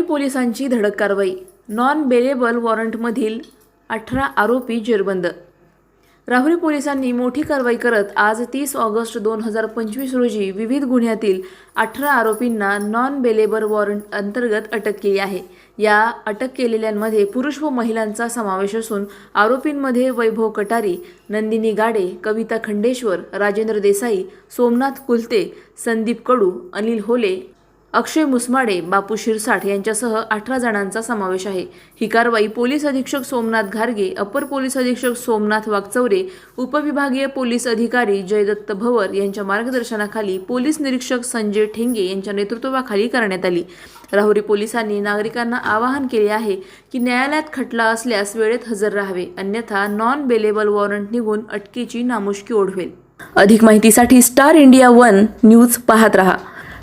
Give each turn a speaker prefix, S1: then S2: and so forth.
S1: पोलिसांची धडक कारवाई. नॉन बेलेबल वॉरंटमधील अठरा आरोपी जेरबंद. राहुरी पोलिसांनी मोठी कारवाई करत आज तीस ऑगस्ट दोन हजार पंचवीस रोजी विविध गुन्ह्यातील अठरा आरोपींना नॉन बेलेबर वॉरंट अंतर्गत अटक केली आहे. या अटक केलेल्यांमध्ये पुरुष व महिलांचा समावेश असून आरोपींमध्ये वैभव कटारी नंदिनी गाडे कविता खंडेश्वर राजेंद्र देसाई सोमनाथ कुलते संदीप कडू अनिल होले अक्षय मुसमाडे बापू शिरसाठ यांच्यासह अठरा जणांचा समावेश आहे. ही कारवाई पोलीस अधीक्षक सोमनाथ घारगे अपर पोलीस अधीक्षक सोमनाथ वागचौरे उपविभागीय पोलीस अधिकारी जयदत्त भवर यांच्या मार्गदर्शनाखाली पोलीस निरीक्षक संजय ठेंगे यांच्या नेतृत्वाखाली करण्यात आली. राहुरी पोलिसांनी नागरिकांना आवाहन केले आहे की न्यायालयात खटला असल्यास वेळेत हजर राहावे अन्यथा नॉन बेलेबल वॉरंट निघून अटकेची नामुष्की ओढवेल. अधिक माहितीसाठी स्टार इंडिया वन न्यूज पाहत रहा.